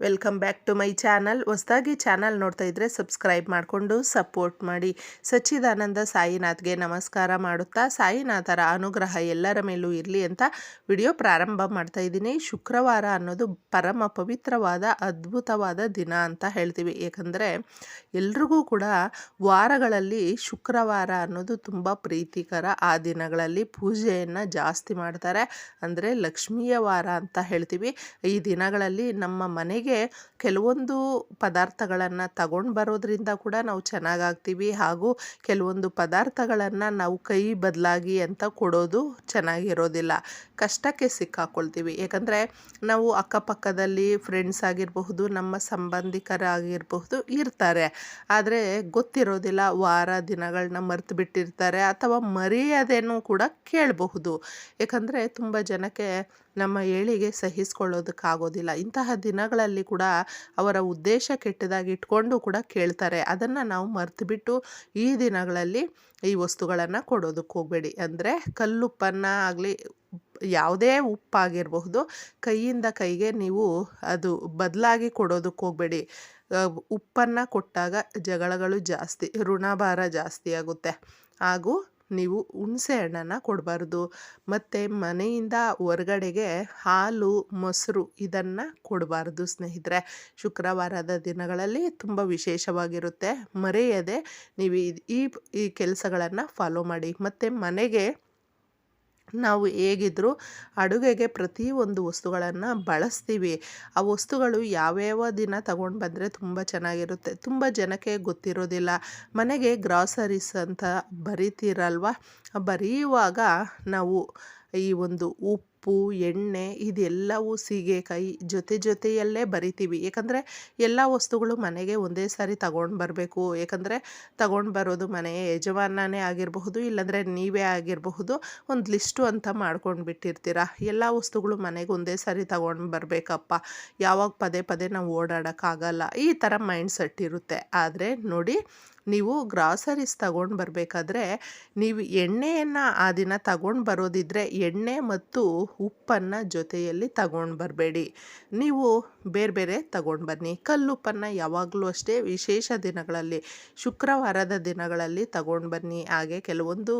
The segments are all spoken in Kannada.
Welcome back to my channel ಹೊಸದಾಗಿ ಚಾನಲ್ ನೋಡ್ತಾ ಇದ್ದರೆ ಸಬ್ಸ್ಕ್ರೈಬ್ ಮಾಡಿಕೊಂಡು ಸಪೋರ್ಟ್ ಮಾಡಿ. ಸಚ್ಚಿದಾನಂದ ಸಾಯಿನಾಥ್ಗೆ ನಮಸ್ಕಾರ ಮಾಡುತ್ತಾ, ಸಾಯಿನಾಥರ ಅನುಗ್ರಹ ಎಲ್ಲರ ಮೇಲೂ ಇರಲಿ ಅಂತ ವಿಡಿಯೋ ಪ್ರಾರಂಭ ಮಾಡ್ತಾ ಇದ್ದೀನಿ. ಶುಕ್ರವಾರ ಅನ್ನೋದು ಪರಮ ಪವಿತ್ರವಾದ, ಅದ್ಭುತವಾದ ದಿನ ಅಂತ ಹೇಳ್ತೀವಿ. ಏಕೆಂದರೆ ಎಲ್ರಿಗೂ ಕೂಡ ವಾರಗಳಲ್ಲಿ ಶುಕ್ರವಾರ ಅನ್ನೋದು ತುಂಬ ಪ್ರೀತಿಕರ, ಆ ದಿನಗಳಲ್ಲಿ ಪೂಜೆಯನ್ನು ಜಾಸ್ತಿ ಮಾಡ್ತಾರೆ. ಅಂದರೆ ಲಕ್ಷ್ಮೀಯ ವಾರ ಅಂತ ಹೇಳ್ತೀವಿ. ಈ ದಿನಗಳಲ್ಲಿ ನಮ್ಮ ಮನೆಗೆ ಕೆಲವೊಂದು ಪದಾರ್ಥಗಳನ್ನು ತಗೊಂಡು ಬರೋದ್ರಿಂದ ಕೂಡ ನಾವು ಚೆನ್ನಾಗಾಗ್ತೀವಿ. ಹಾಗೂ ಕೆಲವೊಂದು ಪದಾರ್ಥಗಳನ್ನು ನಾವು ಕೈ ಬದಲಾಗಿ ಅಂತ ಕೊಡೋದು ಚೆನ್ನಾಗಿರೋದಿಲ್ಲ. ಕಷ್ಟಕ್ಕೆ ಸಿಕ್ಕಾಕೊಳ್ತೀವಿ. ಯಾಕಂದರೆ ನಾವು ಅಕ್ಕಪಕ್ಕದಲ್ಲಿ ಫ್ರೆಂಡ್ಸ್ ಆಗಿರಬಹುದು, ನಮ್ಮ ಸಂಬಂಧಿಕರಾಗಿರಬಹುದು ಇರ್ತಾರೆ. ಆದರೆ ಗೊತ್ತಿರೋದಿಲ್ಲ ವಾರ ದಿನಗಳನ್ನ ಮರೆತು ಬಿಟ್ಟಿರ್ತಾರೆ ಅಥವಾ ಮರೆಯದೇನೂ ಕೂಡ ಕೇಳಬಹುದು. ಯಾಕಂದರೆ ತುಂಬ ಜನಕ್ಕೆ ನಮ್ಮ ಏಳಿಗೆ ಸಹಿಸ್ಕೊಳ್ಳೋದಕ್ಕಾಗೋದಿಲ್ಲ. ಇಂತಹ ದಿನಗಳಲ್ಲಿ ಕೂಡ ಅವರ ಉದ್ದೇಶ ಕೆಟ್ಟದಾಗಿ ಇಟ್ಕೊಂಡು ಕೂಡ ಕೇಳ್ತಾರೆ. ಅದನ್ನು ನಾವು ಮರೆತುಬಿಟ್ಟು ಈ ದಿನಗಳಲ್ಲಿ ಈ ವಸ್ತುಗಳನ್ನು ಕೊಡೋದಕ್ಕೆ ಹೋಗಬೇಡಿ. ಅಂದರೆ ಕಲ್ಲುಪ್ಪನ್ನು ಆಗಲಿ ಯಾವುದೇ ಉಪ್ಪಾಗಿರಬಹುದು, ಕೈಯಿಂದ ಕೈಗೆ ನೀವು ಅದು ಬದಲಾಗಿ ಕೊಡೋದಕ್ಕೆ ಹೋಗಬೇಡಿ. ಉಪ್ಪನ್ನು ಕೊಟ್ಟಾಗ ಜಗಳಗಳು ಜಾಸ್ತಿ, ಋಣಭಾರ ಜಾಸ್ತಿ ಆಗುತ್ತೆ. ಹಾಗೂ ನೀವು ಹುಣಸೆ ಹಣ್ಣನ್ನು ಕೊಡಬಾರ್ದು. ಮತ್ತು ಮನೆಯಿಂದ ಹೊರಗಡೆಗೆ ಹಾಲು, ಮೊಸರು ಇದನ್ನು ಕೊಡಬಾರ್ದು ಸ್ನೇಹಿತರೆ. ಶುಕ್ರವಾರದ ದಿನಗಳಲ್ಲಿ ತುಂಬ ವಿಶೇಷವಾಗಿರುತ್ತೆ. ಮರೆಯದೆ ನೀವು ಈ ಈ ಕೆಲಸಗಳನ್ನು ಫಾಲೋ ಮಾಡಿ. ಮತ್ತು ಮನೆಗೆ ನಾವು ಹೇಗಿದ್ದರೂ ಅಡುಗೆಗೆ ಪ್ರತಿಯೊಂದು ವಸ್ತುಗಳನ್ನು ಬಳಸ್ತೀವಿ. ಆ ವಸ್ತುಗಳು ಯಾವ್ಯಾವ ದಿನ ತಗೊಂಡು ಬಂದರೆ ತುಂಬ ಚೆನ್ನಾಗಿರುತ್ತೆ. ತುಂಬ ಜನಕ್ಕೆ ಗೊತ್ತಿರೋದಿಲ್ಲ. ಮನೆಗೆ ಗ್ರಾಸರೀಸ್ ಅಂತ ಬರಿತೀರಲ್ವ? ಬರೆಯುವಾಗ ನಾವು ಈ ಒಂದು ಉಪ್ಪು ಎಣ್ಣೆ ಇದೆಲ್ಲವೂ ಸೀಗೆಕಾಯಿ ಜೊತೆ ಜೊತೆಯಲ್ಲೇ ಬರಿತೀವಿ. ಏಕೆಂದರೆ ಎಲ್ಲ ವಸ್ತುಗಳು ಮನೆಗೆ ಒಂದೇ ಸಾರಿ ತಗೊಂಡು ಬರಬೇಕು. ಏಕೆಂದರೆ ತಗೊಂಡು ಬರೋದು ಮನೆಯ ಯಜಮಾನನೇ ಆಗಿರಬಹುದು, ಇಲ್ಲಾಂದರೆ ನೀವೇ ಆಗಿರಬಹುದು. ಒಂದು ಲಿಸ್ಟು ಅಂತ ಮಾಡ್ಕೊಂಡು ಬಿಟ್ಟಿರ್ತೀರ. ಎಲ್ಲ ವಸ್ತುಗಳು ಮನೆಗೆ ಒಂದೇ ಸಾರಿ ತಗೊಂಡು ಬರಬೇಕಪ್ಪ. ಯಾವಾಗ ಪದೇ ಪದೇ ನಾವು ಓಡಾಡೋಕ್ಕಾಗಲ್ಲ ಈ ಥರ ಮೈಂಡ್ ಸೆಟ್ ಇರುತ್ತೆ. ಆದರೆ ನೋಡಿ, ನೀವು ಗ್ರಾಸರೀಸ್ ತಗೊಂಡು ಬರಬೇಕಾದ್ರೆ, ನೀವು ಎಣ್ಣೆಯನ್ನು ಆ ದಿನ ತಗೊಂಡು ಬರೋದಿದ್ದರೆ ಎಣ್ಣೆ ಮತ್ತು ಉಪ್ಪನ್ನು ಜೊತೆಯಲ್ಲಿ ತಗೊಂಡು ಬರಬೇಡಿ. ನೀವು ಬೇರೆ ಬೇರೆ ತಗೊಂಡು ಬನ್ನಿ. ಕಲ್ಲುಪ್ಪನ್ನು ಯಾವಾಗಲೂ ಅಷ್ಟೇ ವಿಶೇಷ ದಿನಗಳಲ್ಲಿ, ಶುಕ್ರವಾರದ ದಿನಗಳಲ್ಲಿ ತಗೊಂಡು ಬನ್ನಿ. ಹಾಗೆ ಕೆಲವೊಂದು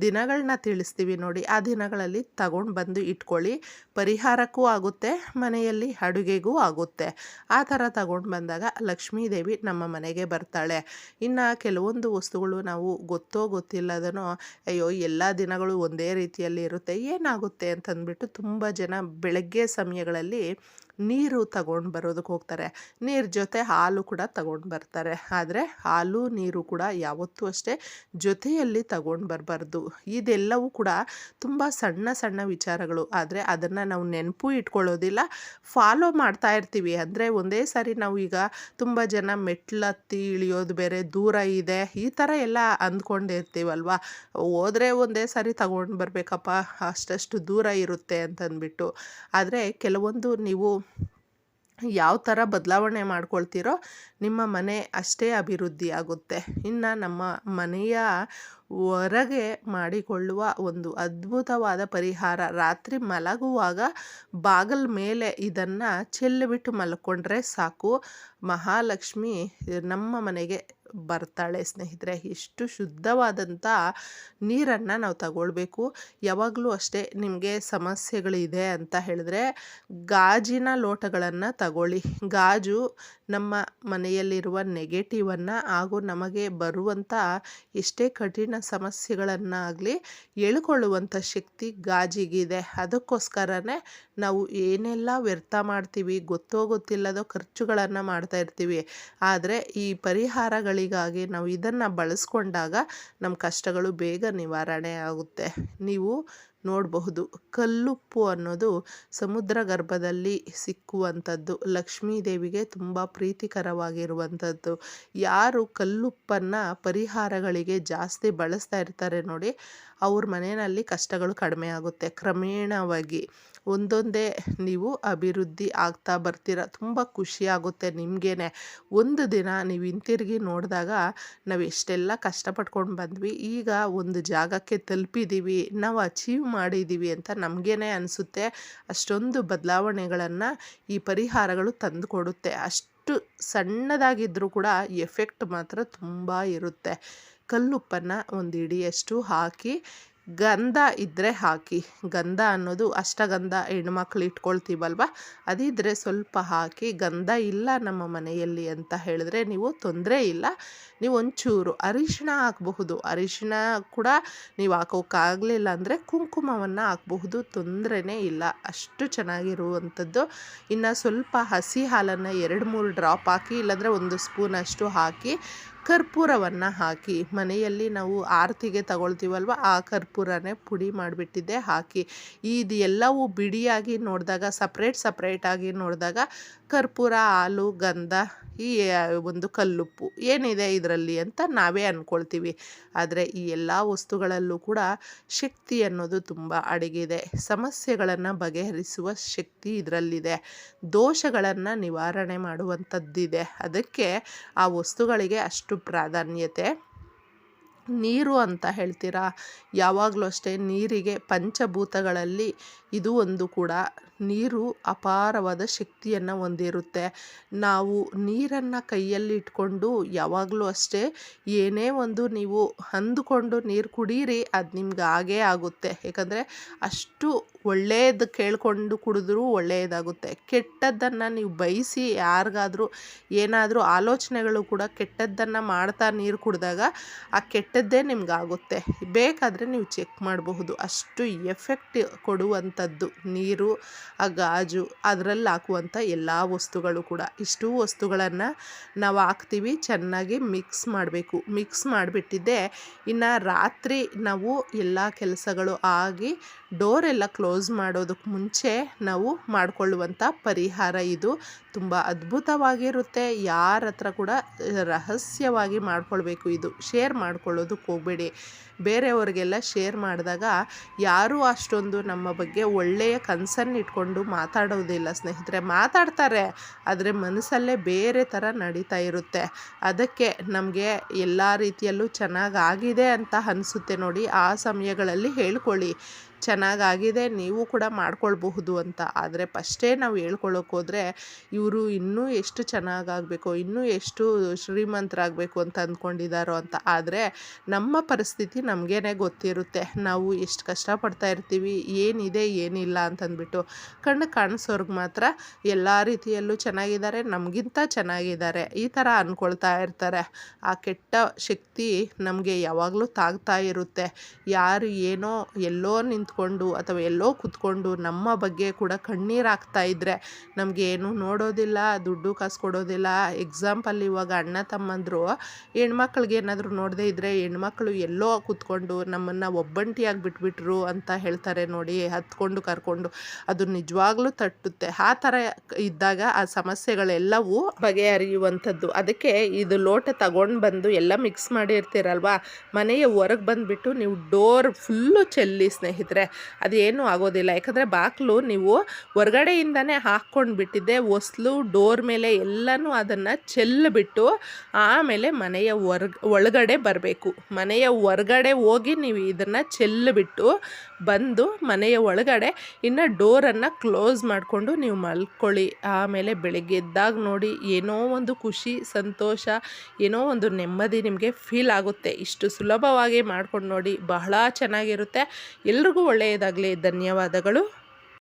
ದಿನಗಳನ್ನ ತಿಳಿಸ್ತೀವಿ ನೋಡಿ. ಆ ದಿನಗಳಲ್ಲಿ ತಗೊಂಡು ಬಂದು ಇಟ್ಕೊಳ್ಳಿ. ಪರಿಹಾರಕ್ಕೂ ಆಗುತ್ತೆ, ಮನೆಯಲ್ಲಿ ಅಡುಗೆಗೂ ಆಗುತ್ತೆ. ಆ ಥರ ತಗೊಂಡು ಬಂದಾಗ ಲಕ್ಷ್ಮೀದೇವಿ ನಮ್ಮ ಮನೆಗೆ ಬರ್ತಾಳೆ. ಇನ್ನು ಕೆಲವೊಂದು ವಸ್ತುಗಳು ನಾವು ಗೊತ್ತೋ ಗೊತ್ತಿಲ್ಲದನೋ, ಅಯ್ಯೋ, ಎಲ್ಲ ದಿನಗಳು ಒಂದೇ ರೀತಿಯಲ್ಲಿ ಇರುತ್ತೆ, ಏನಾಗುತ್ತೆ ಅಂತಂದ್ಬಿಟ್ಟು ತುಂಬ ಜನ ಬೆಳಗ್ಗೆ ಸಮಯಗಳಲ್ಲಿ ನೀರು ತಗೊಂಡು ಬರೋದಕ್ಕೆ ಹೋಗ್ತಾರೆ. ನೀರು ಜೊತೆ ಹಾಲು ಕೂಡ ತಗೊಂಡು ಬರ್ತಾರೆ. ಆದರೆ ಹಾಲು, ನೀರು ಕೂಡ ಯಾವತ್ತೂ ಅಷ್ಟೇ ಜೊತೆಯಲ್ಲಿ ತಗೊಂಡು ಬರಬಾರ್ದು. ಇದೆಲ್ಲವೂ ಕೂಡ ತುಂಬ ಸಣ್ಣ ಸಣ್ಣ ವಿಚಾರಗಳು. ಆದರೆ ಅದನ್ನು ನಾವು ನೆನಪು ಇಟ್ಕೊಳ್ಳೋದಿಲ್ಲ. ಫಾಲೋ ಮಾಡ್ತಾ ಇರ್ತೀವಿ. ಅಂದರೆ ಒಂದೇ ಸಾರಿ ನಾವು ಈಗ ತುಂಬ ಜನ ಮೆಟ್ಲತ್ತಿ ಇಳಿಯೋದು ಬೇರೆ ದೂರ ಇದೆ. ಈ ಥರ ಎಲ್ಲ ಅಂದ್ಕೊಂಡಿರ್ತೀವಲ್ವ? ಹೋದರೆ ಒಂದೇ ಸಾರಿ ತಗೊಂಡು ಬರಬೇಕಪ್ಪ. ಅಷ್ಟಷ್ಟು ದೂರ ಇರುತ್ತೆ. ಅಂತಂದ್ಬಿಟ್ಟು. ಆದರೆ ಕೆಲವೊಂದು ನೀವು ಯಾವ ಥರ ಬದಲಾವಣೆ ಮಾಡ್ಕೊಳ್ತೀರೋ ನಿಮ್ಮ ಮನೆ ಅಷ್ಟೇ ಅಭಿವೃದ್ಧಿ ಆಗುತ್ತೆ. ಇನ್ನು ನಮ್ಮ ಮನೆಯ ಹೊರಗೆ ಮಾಡಿಕೊಳ್ಳುವ ಒಂದು ಅದ್ಭುತವಾದ ಪರಿಹಾರ ರಾತ್ರಿ ಮಲಗುವಾಗ ಬಾಗಲ್ ಮೇಲೆ ಇದನ್ನು ಚೆಲ್ಲಿಬಿಟ್ಟು ಮಲ್ಕೊಂಡ್ರೆ ಸಾಕು. ಮಹಾಲಕ್ಷ್ಮಿ ನಮ್ಮ ಮನೆಗೆ ಬರ್ತಾಳೆ ಸ್ನೇಹಿತರೆ. ಇಷ್ಟು ಶುದ್ಧವಾದಂಥ ನೀರನ್ನು ನಾವು ತಗೊಳ್ಬೇಕು. ಯಾವಾಗಲೂ ಅಷ್ಟೇ ನಿಮಗೆ ಸಮಸ್ಯೆಗಳಿದೆ ಅಂತ ಹೇಳಿದ್ರೆ ಗಾಜಿನ ಲೋಟಗಳನ್ನು ತಗೊಳ್ಳಿ. ಗಾಜು ನಮ್ಮ ಮನೆಯಲ್ಲಿರುವ ನೆಗೆಟಿವನ್ನು ಹಾಗೂ ನಮಗೆ ಬರುವಂಥ ಎಷ್ಟೇ ಕಠಿಣ ಸಮಸ್ಯೆಗಳನ್ನಾಗಲಿ ಎಳ್ಕೊಳ್ಳುವಂಥ ಶಕ್ತಿ ಗಾಜಿಗಿದೆ. ಅದಕ್ಕೋಸ್ಕರನೇ ನಾವು ಏನೆಲ್ಲ ವ್ಯರ್ಥ ಮಾಡ್ತೀವಿ ಗೊತ್ತೋ ಗೊತ್ತಿಲ್ಲದೋ ಖರ್ಚುಗಳನ್ನು ಮಾಡ್ತಾ ಇರ್ತೀವಿ. ಆದರೆ ಈ ಪರಿಹಾರಗಳಿಗಾಗಿ ನಾವು ಇದನ್ನು ಬಳಸ್ಕೊಂಡಾಗ ನಮ್ಮ ಕಷ್ಟಗಳು ಬೇಗ ನಿವಾರಣೆ ಆಗುತ್ತೆ. ನೀವು ನೋಡಬಹುದು, ಕಲ್ಲುಪ್ಪು ಅನ್ನೋದು ಸಮುದ್ರ ಗರ್ಭದಲ್ಲಿ ಸಿಕ್ಕುವಂಥದ್ದು. ಲಕ್ಷ್ಮೀ ದೇವಿಗೆ ತುಂಬ ಪ್ರೀತಿಕರವಾಗಿರುವಂಥದ್ದು. ಯಾರು ಕಲ್ಲುಪ್ಪನ್ನು ಪರಿಹಾರಗಳಿಗೆ ಜಾಸ್ತಿ ಬಳಸ್ತಾ ಇರ್ತಾರೆ ನೋಡಿ, ಅವ್ರ ಮನೆಯಲ್ಲಿ ಕಷ್ಟಗಳು ಕಡಿಮೆ ಆಗುತ್ತೆ. ಕ್ರಮೇಣವಾಗಿ ಒಂದೊಂದೇ ನೀವು ಅಭಿವೃದ್ಧಿ ಆಗ್ತಾ ಬರ್ತೀರ. ತುಂಬ ಖುಷಿ ಆಗುತ್ತೆ ನಿಮಗೇನೆ. ಒಂದು ದಿನ ನೀವು ಹಿಂತಿರುಗಿ ನೋಡಿದಾಗ ನಾವು ಎಷ್ಟೆಲ್ಲ ಕಷ್ಟಪಟ್ಕೊಂಡು ಬಂದ್ವಿ, ಈಗ ಒಂದು ಜಾಗಕ್ಕೆ ತಲುಪಿದ್ದೀವಿ ನಾವು ಅಚೀವ್ ಮಾಡಿದ್ದೀವಿ ಅಂತ ನಮಗೇನೆ ಅನಿಸುತ್ತೆ. ಅಷ್ಟೊಂದು ಬದಲಾವಣೆಗಳನ್ನು ಈ ಪರಿಹಾರಗಳು ತಂದುಕೊಡುತ್ತೆ. ಅಷ್ಟು ಸಣ್ಣದಾಗಿದ್ದರೂ ಕೂಡ ಎಫೆಕ್ಟ್ ಮಾತ್ರ ತುಂಬ ಇರುತ್ತೆ. ಕಲ್ಲುಪ್ಪನ್ನು ಒಂದು ಇಡಿಯಷ್ಟು ಹಾಕಿ ಗಂಧ ಇದ್ದರೆ ಹಾಕಿ. ಗಂಧ ಅನ್ನೋದು ಅಷ್ಟಗಂಧ ಹೆಣ್ಮಕ್ಳು ಇಟ್ಕೊಳ್ತೀವಲ್ವ? ಅದಿದ್ದರೆ ಸ್ವಲ್ಪ ಹಾಕಿ. ಗಂಧ ಇಲ್ಲ ನಮ್ಮ ಮನೆಯಲ್ಲಿ ಅಂತ ಹೇಳಿದ್ರೆ ನೀವು ತೊಂದರೆ ಇಲ್ಲ. ನೀವು ಒಂಚೂರು ಅರಿಶಿಣ ಹಾಕಬಹುದು. ಅರಿಶಿಣ ಕೂಡ ನೀವು ಹಾಕೋಕ್ಕಾಗಲಿಲ್ಲ ಅಂದರೆ ಕುಂಕುಮವನ್ನು ಹಾಕಬಹುದು. ತೊಂದರೆನೇ ಇಲ್ಲ. ಅಷ್ಟು ಚೆನ್ನಾಗಿರುವಂಥದ್ದು. ಇನ್ನು ಸ್ವಲ್ಪ ಹಸಿ ಹಾಲನ್ನು ಎರಡು ಮೂರು ಡ್ರಾಪ್ ಹಾಕಿ, ಇಲ್ಲಾಂದರೆ ಒಂದು ಸ್ಪೂನಷ್ಟು ಹಾಕಿ ಕರ್ಪೂರವನ್ನು ಹಾಕಿ, ಮನೆಯಲ್ಲಿ ನಾವು ಆರತಿಗೆ ತಗೊಳ್ತೀವಲ್ವ, ಆ ಕರ್ಪೂರನೇ ಪುಡಿ ಮಾಡಿಬಿಟ್ಟಿದ್ದೆ, ಹಾಕಿ. ಇದು ಎಲ್ಲವೂ ಬಿಡಿಯಾಗಿ ನೋಡಿದಾಗ ಸಪ್ರೇಟ್ ಸಪ್ರೇಟಾಗಿ ನೋಡಿದಾಗ, ಕರ್ಪೂರ, ಹಾಲು, ಗಂಧ, ಈ ಒಂದು ಕಲ್ಲುಪ್ಪು ಏನಿದೆ ಇದರಲ್ಲಿ ಅಂತ ನಾವೇ ಅಂದ್ಕೊಳ್ತೀವಿ ಆದರೆ ಈ ಎಲ್ಲ ವಸ್ತುಗಳಲ್ಲೂ ಕೂಡ ಶಕ್ತಿ ಅನ್ನೋದು ತುಂಬ ಅಡಗಿದೆ. ಸಮಸ್ಯೆಗಳನ್ನು ಬಗೆಹರಿಸುವ ಶಕ್ತಿ ಇದರಲ್ಲಿದೆ. ದೋಷಗಳನ್ನು ನಿವಾರಣೆ ಮಾಡುವಂಥದ್ದಿದೆ. ಅದಕ್ಕೆ ಆ ವಸ್ತುಗಳಿಗೆ ಅಷ್ಟು प्राधान्यते ನೀರು ಅಂತ ಹೇಳ್ತೀರಾ? ಯಾವಾಗಲೂ ಅಷ್ಟೇ ನೀರಿಗೆ ಪಂಚಭೂತಗಳಲ್ಲಿ ಇದು ಒಂದು ಕೂಡ. ನೀರು ಅಪಾರವಾದ ಶಕ್ತಿಯನ್ನು ಹೊಂದಿರುತ್ತೆ. ನಾವು ನೀರನ್ನು ಕೈಯಲ್ಲಿ ಇಟ್ಕೊಂಡು ಯಾವಾಗಲೂ ಅಷ್ಟೇ ಏನೇ ಒಂದು ನೀವು ಅಂದುಕೊಂಡು ನೀರು ಕುಡೀರಿ, ಅದು ನಿಮ್ಗೆ ಆಗೇ ಆಗುತ್ತೆ. ಯಾಕಂದರೆ ಅಷ್ಟು ಒಳ್ಳೆಯದು ಕೇಳಿಕೊಂಡು ಕುಡಿದ್ರೂ ಒಳ್ಳೆಯದಾಗುತ್ತೆ ಕೆಟ್ಟದ್ದನ್ನು ನೀವು ಬಯಸಿ ಯಾರಿಗಾದರೂ ಏನಾದರೂ ಆಲೋಚನೆಗಳು ಕೂಡ ಕೆಟ್ಟದ್ದನ್ನು ಮಾಡ್ತಾ ನೀರು ಕುಡಿದಾಗ ಆ ಕೆಟ್ಟದ್ದೇ ನಿಮ್ಗೆ ಆಗುತ್ತೆ ಬೇಕಾದರೆ ನೀವು ಚೆಕ್ ಮಾಡಬಹುದು. ಅಷ್ಟು ಎಫೆಕ್ಟ್ ಕೊಡುವಂಥದ್ದು. ನೀರು, ಆ ಗಾಜು, ಅದರಲ್ಲಿ ಹಾಕುವಂಥ ಎಲ್ಲ ವಸ್ತುಗಳು ಕೂಡ. ಇಷ್ಟು ವಸ್ತುಗಳನ್ನು ನಾವು ಹಾಕ್ತೀವಿ, ಚೆನ್ನಾಗಿ ಮಿಕ್ಸ್ ಮಾಡಬೇಕು. ಮಿಕ್ಸ್ ಮಾಡಿಬಿಟ್ಟಿದ್ದೆ ಇನ್ನು ರಾತ್ರಿ ನಾವು ಎಲ್ಲ ಕೆಲಸಗಳು ಆಗಿ ಡೋರೆಲ್ಲ ಕ್ಲೋಸ್ ಮಾಡೋದಕ್ಕೆ ಮುಂಚೆ ನಾವು ಮಾಡಿಕೊಳ್ಳುವಂಥ ಪರಿಹಾರ ಇದು. ತುಂಬ ಅದ್ಭುತವಾಗಿರುತ್ತೆ. ಯಾರ ಹತ್ರ ಕೂಡ ರಹಸ್ಯವಾಗಿ ಮಾಡಿಕೊಳ್ಬೇಕು ಇದು. ಶೇರ್ ಮಾಡ್ಕೊಳ್ಳೋದಕ್ಕೆ ಹೋಗಬೇಡಿ. ಬೇರೆಯವ್ರಿಗೆಲ್ಲ ಶೇರ್ ಮಾಡಿದಾಗ ಯಾರೂ ಅಷ್ಟೊಂದು ನಮ್ಮ ಬಗ್ಗೆ ಒಳ್ಳೆಯ ಕನ್ಸರ್ನ್ ಇಟ್ಕೊಂಡು ಮಾತಾಡೋದಿಲ್ಲ. ಸ್ನೇಹಿತರೆ, ಮಾತಾಡ್ತಾರೆ, ಆದರೆ ಮನಸ್ಸಲ್ಲೇ ಬೇರೆ ಥರ ನಡೀತಾ ಇರುತ್ತೆ. ಅದಕ್ಕೆ ನಮಗೆ ಎಲ್ಲ ರೀತಿಯಲ್ಲೂ ಚೆನ್ನಾಗಾಗಿದೆ ಅಂತ ಅನಿಸುತ್ತೆ ನೋಡಿ ಆ ಸಮಯಗಳಲ್ಲಿ ಹೇಳ್ಕೊಳ್ಳಿ. ಚೆನ್ನಾಗಾಗಿದೆ, ನೀವು ಕೂಡ ಮಾಡ್ಕೊಳ್ಬಹುದು ಅಂತ. ಆದರೆ ಫಸ್ಟೇ ನಾವು ಹೇಳ್ಕೊಳ್ಳೋಕೆ ಹೋದರೆ, ಇವರು ಇನ್ನೂ ಎಷ್ಟು ಚೆನ್ನಾಗಾಗಬೇಕು, ಇನ್ನೂ ಎಷ್ಟು ಶ್ರೀಮಂತರಾಗಬೇಕು ಅಂತ ಅಂದ್ಕೊಂಡಿದ್ದಾರೋ ಅಂತ. ಆದರೆ ನಮ್ಮ ಪರಿಸ್ಥಿತಿ ನಮಗೇನೆ ಗೊತ್ತಿರುತ್ತೆ. ನಾವು ಎಷ್ಟು ಕಷ್ಟಪಡ್ತಾ ಇರ್ತೀವಿ, ಏನಿದೆ, ಏನಿಲ್ಲ ಅಂತಂದ್ಬಿಟ್ಟು. ಕಣ್ಣು ಕಾಣಿಸೋರ್ಗೆ ಮಾತ್ರ ಎಲ್ಲ ರೀತಿಯಲ್ಲೂ ಚೆನ್ನಾಗಿದ್ದಾರೆ, ನಮಗಿಂತ ಚೆನ್ನಾಗಿದ್ದಾರೆ. ಈ ಥರ ಅಂದ್ಕೊಳ್ತಾ ಇರ್ತಾರೆ. ಆ ಕೆಟ್ಟ ಶಕ್ತಿ ನಮಗೆ ಯಾವಾಗಲೂ ತಾಗ್ತಾ ಇರುತ್ತೆ. ಯಾರು ಏನೋ ಎಲ್ಲೋ ನಿಂತ್ಕೊಂಡು ಅಥವಾ ಎಲ್ಲೋ ಕೂತ್ಕೊಂಡು ನಮ್ಮ ಬಗ್ಗೆ ಕೂಡ ಕಣ್ಣೀರು ಹಾಕ್ತಾ ಇದ್ದರೆ ನಮಗೆ ಏನು ನೋಡೋದಿಲ್ಲ, ದುಡ್ಡು ಕಾಸು ಕೊಡೋದಿಲ್ಲ. ಎಕ್ಸಾಂಪಲ್ ಇವಾಗ ಅಣ್ಣ ತಮ್ಮಂದರು, ಹೆಣ್ಮಕ್ಳಿಗೆ ಏನಾದರೂ ನೋಡದೇ ಇದ್ದರೆ ಹೆಣ್ಮಕ್ಳು ಎಲ್ಲೋ ಕೂತ್ಕೊಂಡು ನಮ್ಮನ್ನು ಒಬ್ಬಂಟಿಯಾಗಿ ಬಿಟ್ಬಿಟ್ರು ಅಂತ ಹೇಳ್ತಾರೆ ನೋಡಿ, ಹತ್ಕೊಂಡು ಕರ್ಕೊಂಡು. ಅದು ನಿಜವಾಗ್ಲೂ ತಟ್ಟುತ್ತೆ. ಆ ಥರ ಇದ್ದಾಗ ಆ ಸಮಸ್ಯೆಗಳೆಲ್ಲವೂ ಬಗೆಹರಿಯುವಂಥದ್ದು. ಅದಕ್ಕೆ ಇದು ಲೋಟ ತಗೊಂಡು ಬಂದು ಎಲ್ಲ ಮಿಕ್ಸ್ ಮಾಡಿರ್ತೀರಲ್ವಾ? ಮನೆಯ ಹೊರಗೆ ಬಂದುಬಿಟ್ಟು ನೀವು ಡೋರ್ ಫುಲ್ಲು ಚೆಲ್ಲಿ ಸ್ನೇಹಿತರೆ ಅದೇನು ಆಗೋದಿಲ್ಲ. ಯಾಕಂದರೆ ಬಾಕ್ಲು ನೀವು ಹೊರಗಡೆಯಿಂದನೇ ಹಾಕ್ಕೊಂಡು ಬಿಟ್ಟಿದ್ದೆ ಹೊಸ್ಲು, ಡೋರ್ ಮೇಲೆ ಎಲ್ಲನೂ ಅದನ್ನು ಚೆಲ್ಲಿಬಿಟ್ಟು ಆಮೇಲೆ ಮನೆಯ ಹೊರ್ಗ, ಒಳಗಡೆ ಬರಬೇಕು. ಮನೆಯ ಹೊರಗಡೆ ಹೋಗಿ ನೀವು ಇದನ್ನು ಚೆಲ್ಲಿಬಿಟ್ಟು ಬಂದು ಮನೆಯ ಒಳಗಡೆ ಇನ್ನು ಡೋರನ್ನು ಕ್ಲೋಸ್ ಮಾಡಿಕೊಂಡು ನೀವು ಮಲ್ಕೊಳ್ಳಿ. ಆಮೇಲೆ ಬೆಳಗ್ಗೆ ಎದ್ದಾಗ ನೋಡಿ ಏನೋ ಒಂದು ಖುಷಿ, ಸಂತೋಷ, ಏನೋ ಒಂದು ನೆಮ್ಮದಿ ನಿಮಗೆ ಫೀಲ್ ಆಗುತ್ತೆ. ಇಷ್ಟು ಸುಲಭವಾಗಿ ಮಾಡ್ಕೊಂಡು ನೋಡಿ ಬಹಳ ಚೆನ್ನಾಗಿರುತ್ತೆ. ಎಲ್ರಿಗೂ ಒಳ್ಳೆಯದಾಗಲಿ. ಧನ್ಯವಾದಗಳು.